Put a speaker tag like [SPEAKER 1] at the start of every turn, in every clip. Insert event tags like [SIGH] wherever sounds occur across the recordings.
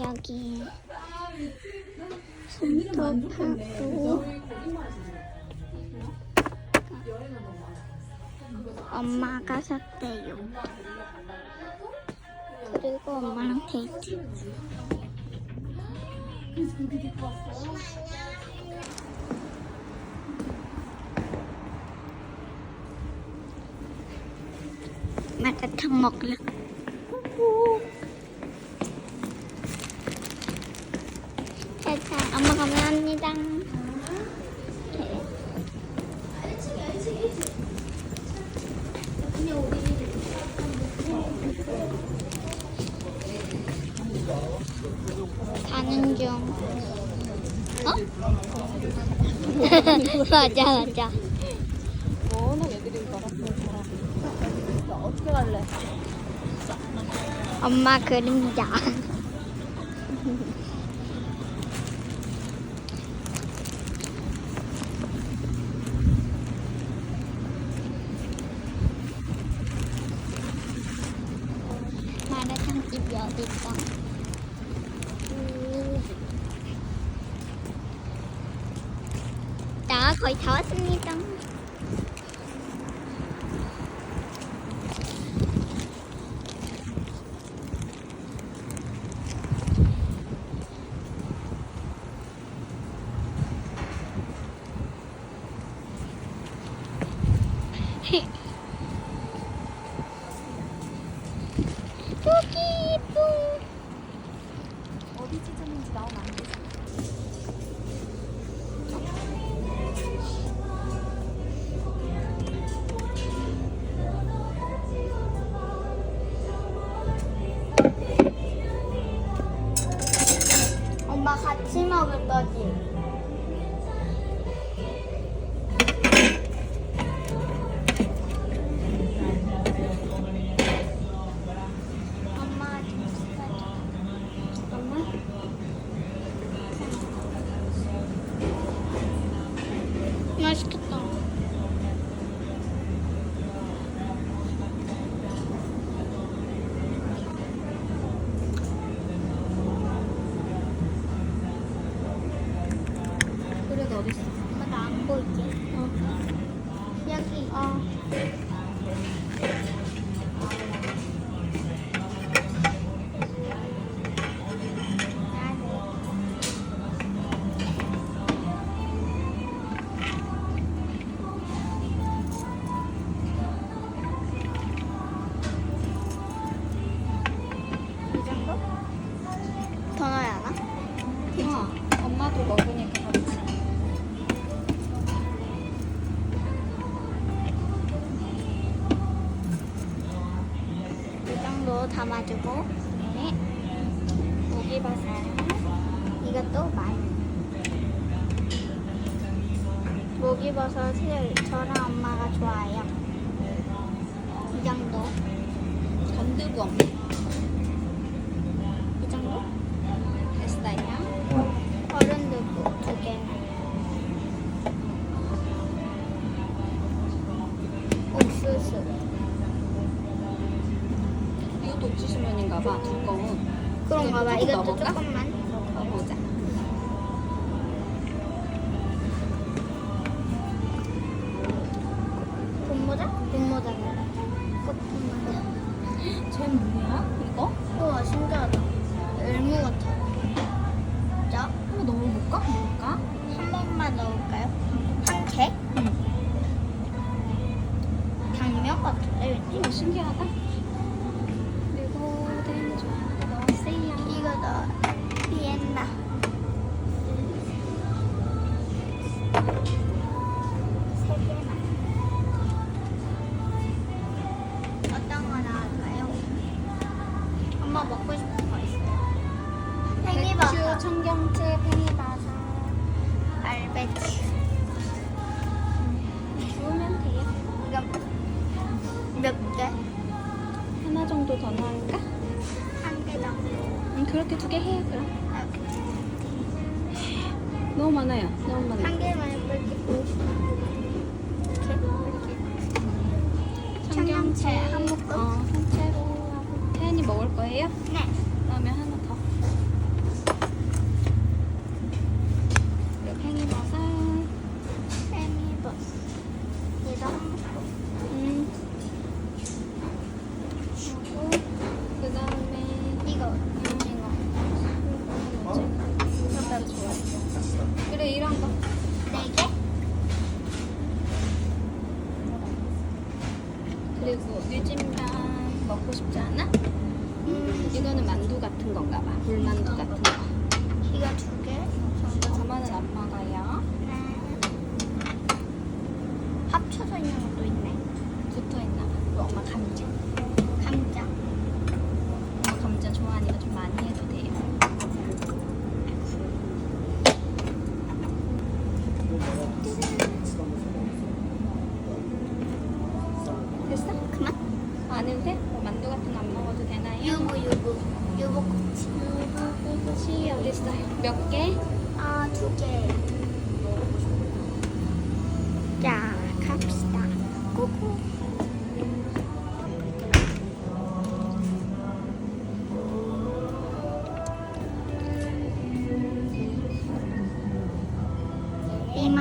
[SPEAKER 1] 여기 손톱 하고 엄마가 샀대요. 그리고 엄마랑 데이트. 마라탕 먹을래. 세상 엄마 감사합니다. 가는 중. 어? [LAUGHS] 맞아 맞아. 엄마 그림자.
[SPEAKER 2] 넣어볼까?
[SPEAKER 1] 조금만
[SPEAKER 2] 넣어보자
[SPEAKER 1] 분모자? 분모자 꽃분모자
[SPEAKER 2] 쟤 뭐야? 이거?
[SPEAKER 1] 우와 신기하다 열무 같아 자
[SPEAKER 2] 한번 넣어볼까? 뭘까?
[SPEAKER 1] 한 번만 넣을까요? 한 개? 당면 같은데 왠지?
[SPEAKER 2] 이거 신기하다 이렇게
[SPEAKER 1] 청경채 한 묶음
[SPEAKER 2] 어, 산채로 하고 태연이 먹을 거예요?
[SPEAKER 1] 네.
[SPEAKER 2] 그러면 하나 더. 그리고 팽이버섯.
[SPEAKER 1] 세미버스. 얘도 한 번.
[SPEAKER 2] 음. 하고 그 다음에
[SPEAKER 1] 이거.
[SPEAKER 2] 오징어. 뭐지? 나도 좋아해. 그래 이런 거.
[SPEAKER 1] 네 개?
[SPEAKER 2] 그리고 유진면 먹고 싶지 않아?
[SPEAKER 1] 음.
[SPEAKER 2] 이거는 만두 같은 건가 봐. 불만두 같은 거.
[SPEAKER 1] 이거 두 개.
[SPEAKER 2] 저만은 안 먹어요.
[SPEAKER 1] 네. 합쳐서 있는 것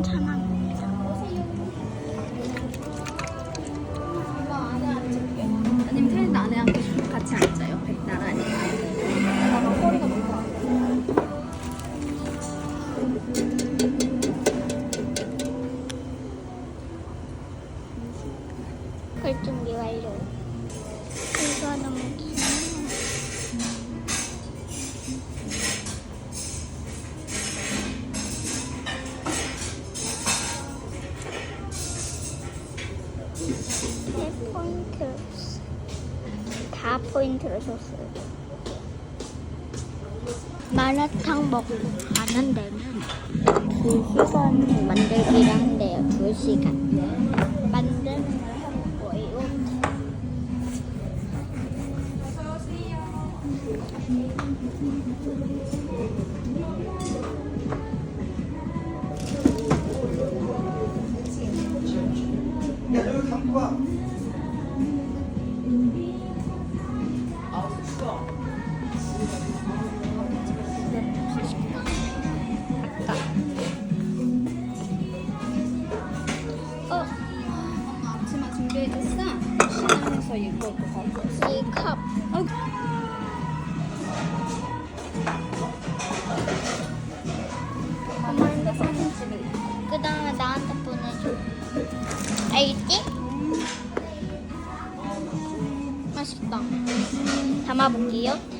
[SPEAKER 1] 이만 천 원입니다.
[SPEAKER 2] 아
[SPEAKER 1] 다 포인트를 줬어요. 마라탕 먹고 가는 데는 2시간 만들기를 한대요. 2시간. 만드는 걸 해먹고요. 야,
[SPEAKER 2] 여기 담고 와. 해줬어? 신나면서 입고 그거.
[SPEAKER 1] 이 컵.
[SPEAKER 2] 어. 엄마한테 사진 찍을래.
[SPEAKER 1] 그 다음에 나한테 보내줘. 알겠지? 맛있다. 담아볼게요.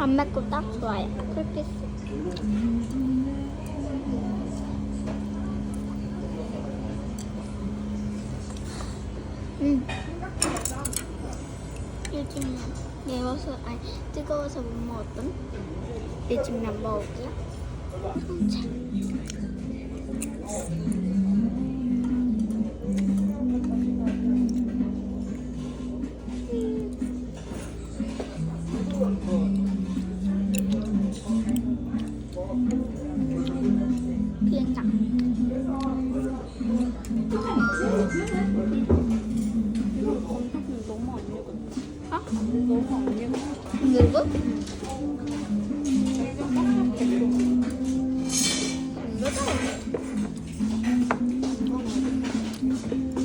[SPEAKER 1] 안 맵고 딱 좋아요. 쿨피스. 음. 요즘은 매워서 아니 뜨거워서 못 먹었던 내집면 먹을게요. 어? 누구?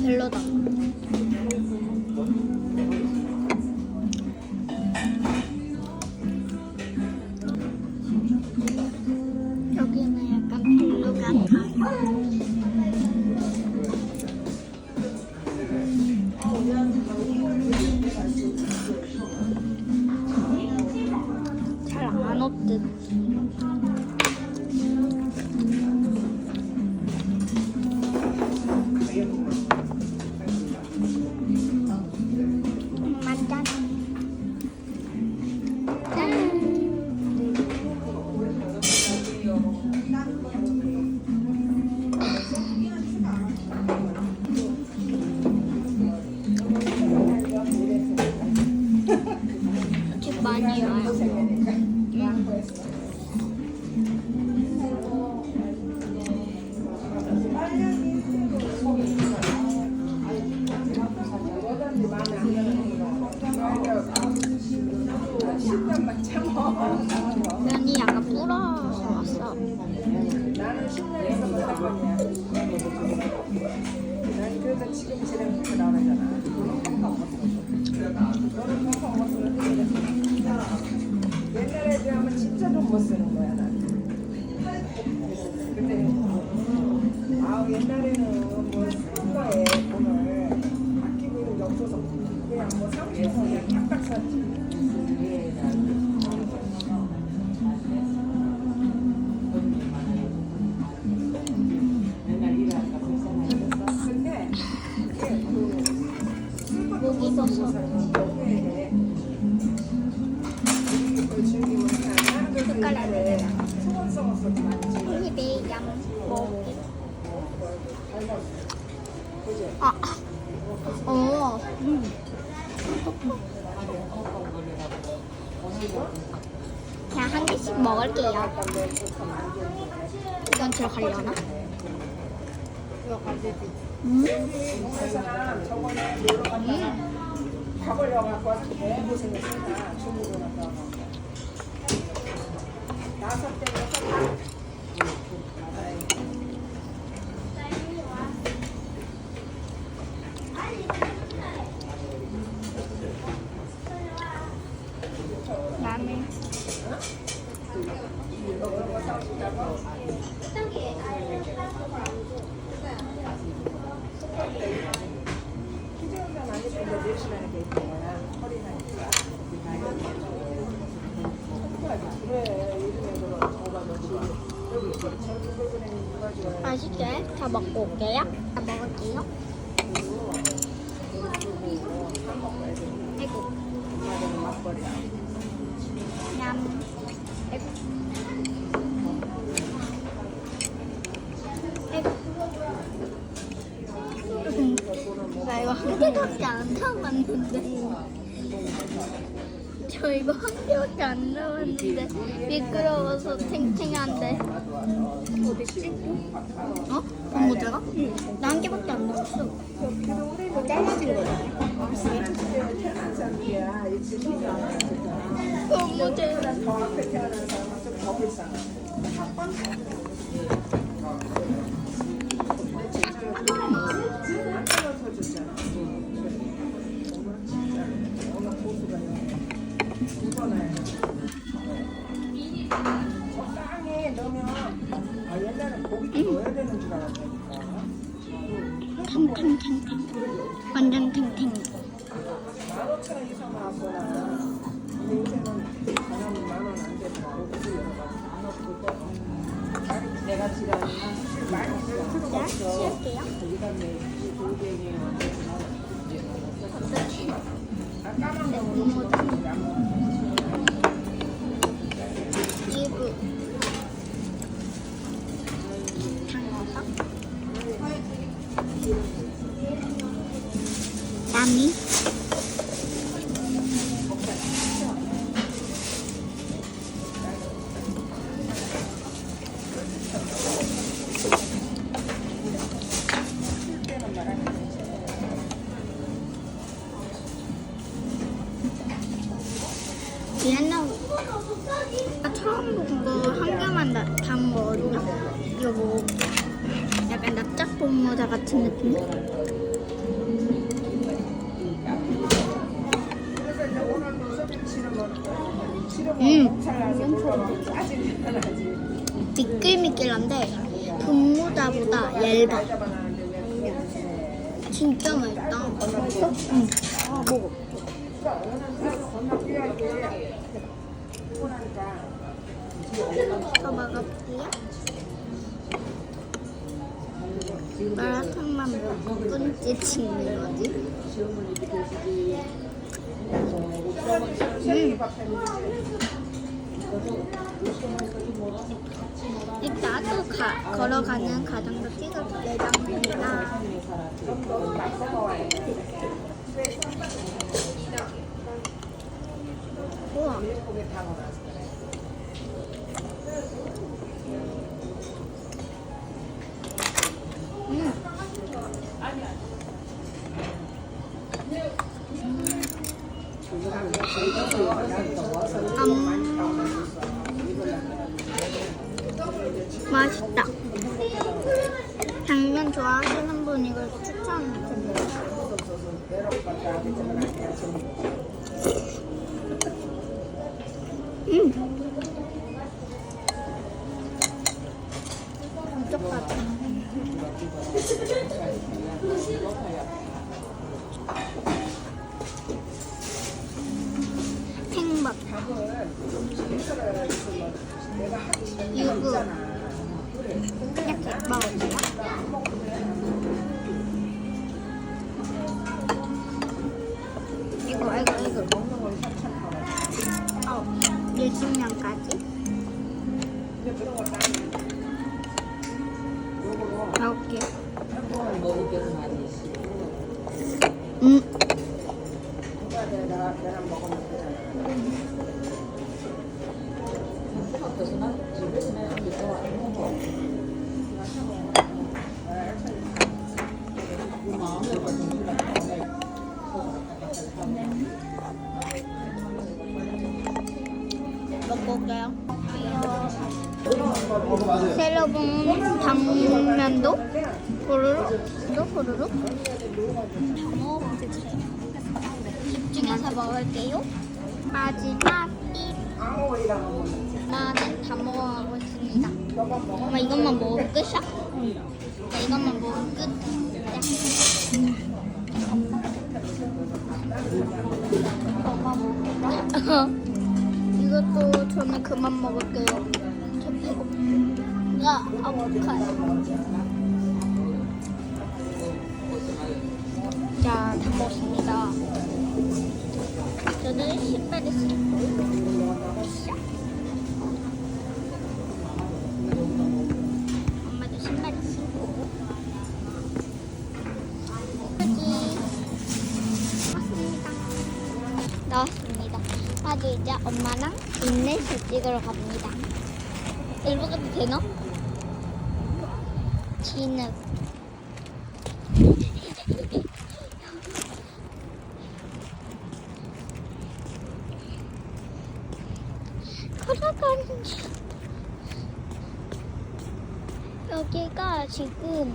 [SPEAKER 1] 별로다.
[SPEAKER 3] 지내부터 아, 어. 그냥
[SPEAKER 1] 한 개씩 먹을게요. 이건 들어가려나? 음,
[SPEAKER 3] 저번에 놀러 갔 다섯 대 대.
[SPEAKER 1] 라면.
[SPEAKER 3] 기존은 안돼 있는 거야. 허리 나니까. 그래, 요즘에 그거 저거 뭐지. 여기 전국구분에 누가 좋아해?
[SPEAKER 1] 맛있게 다 먹고 올게요. 다 먹을게요. 아이고,
[SPEAKER 3] 엄마들은 막걸리.
[SPEAKER 1] 냠. 아이고. 아이고. 나 이거 한 개밖에 안 남았는데. 저 이거 한 개밖에 안 남았는데 미끄러워서 탱탱한데.
[SPEAKER 2] 어딨지?
[SPEAKER 1] 어? 그럼 모자가? 응. 나한 개밖에 안 남았어.
[SPEAKER 2] 뭐 잘라진 거잖아요.
[SPEAKER 3] 태어난 사람이야. 일찍 태어난 사람.
[SPEAKER 1] 그럼 모자.
[SPEAKER 3] 고기도 넣어야 되는 줄 알았다니까.
[SPEAKER 1] 탱탱탱탱. 완전 탱탱.
[SPEAKER 3] 만 오천 원 이상 나왔구나. 근데 요새는 바람은 만원 안. 내가 지랄이나 많이 쓸 필요가
[SPEAKER 1] 자,
[SPEAKER 3] 없어.
[SPEAKER 1] 씌울게요.
[SPEAKER 3] 돌뱅이
[SPEAKER 1] 어떻게?
[SPEAKER 3] 아 까만 거
[SPEAKER 1] 같은 느낌? 음. 미끌미끌한데 분모자보다 얇아. 진짜 맛있다. 응. 아 먹어. 더 먹어볼게요. 마라탕만 몇 분째 찍는 거지?
[SPEAKER 3] 밥 했는데
[SPEAKER 1] 나도 가, 걸어가는 가정도 찍을 예정입니다. 우와.
[SPEAKER 3] 예쁘게 담아놨어.
[SPEAKER 1] 음. 음. 맛있다. 당면 좋아하시는 분 이걸 추천드려요. 음. 60년까지. 다 먹어보세요. 집중해서 먹을게요. 마지막 입. 나는 다 먹어가고 있습니다. 엄마 이것만 먹으면 끝이야? 나 이것만 먹으면 끝. [LAUGHS] 이것도 저는 그만 먹을게요. 저 배고프가 아파 요. 자, 다 먹었습니다. 저는 신발을 신고 엄마도 신발을 신고 여기 왔습니다. 나왔습니다. 아주 이제 엄마랑 인내샷 찍으러 갑니다. 일부 가도 되나? 진흙. 걸어가는 중. 여기가 지금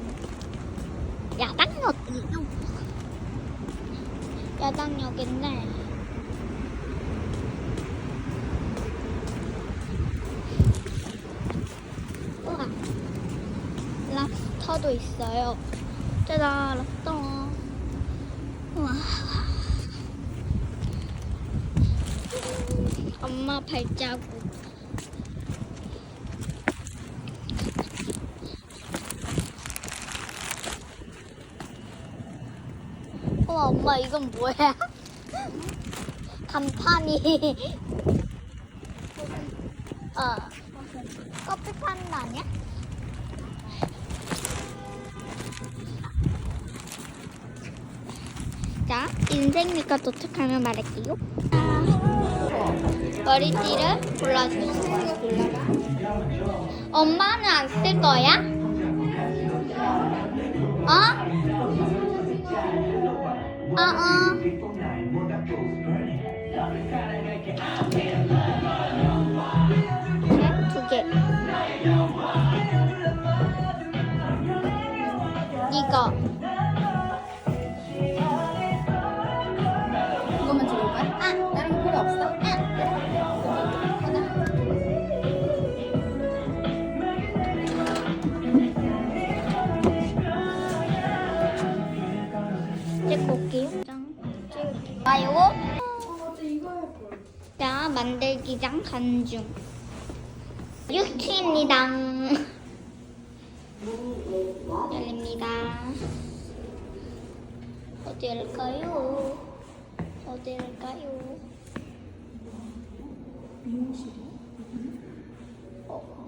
[SPEAKER 1] 야당역이에요. 야당역인데 우와 랍스터도 있어요. 짜잔 랍스터. 우와. 엄마 발자국. 우와 엄마 이건 뭐야? [LAUGHS] 간판이 자 인생미가 도착하면 말할게요 머리띠를 골라주세요 엄마는 안 쓸 거야? 어? 어, 어. 찍고 올게요. 짱. 아, 요거? 자, 만들기장 간중. 육수입니다. 열립니다. 어디일까요? 어디일까요?
[SPEAKER 2] 미용실이요?
[SPEAKER 1] 어,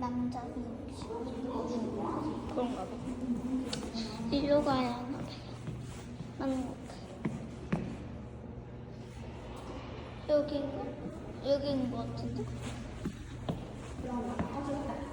[SPEAKER 1] 남자 미용실. 그런가 봐. 일로 가야. 맞는 것 같아. 여긴가? 여긴 것 같은데? 자,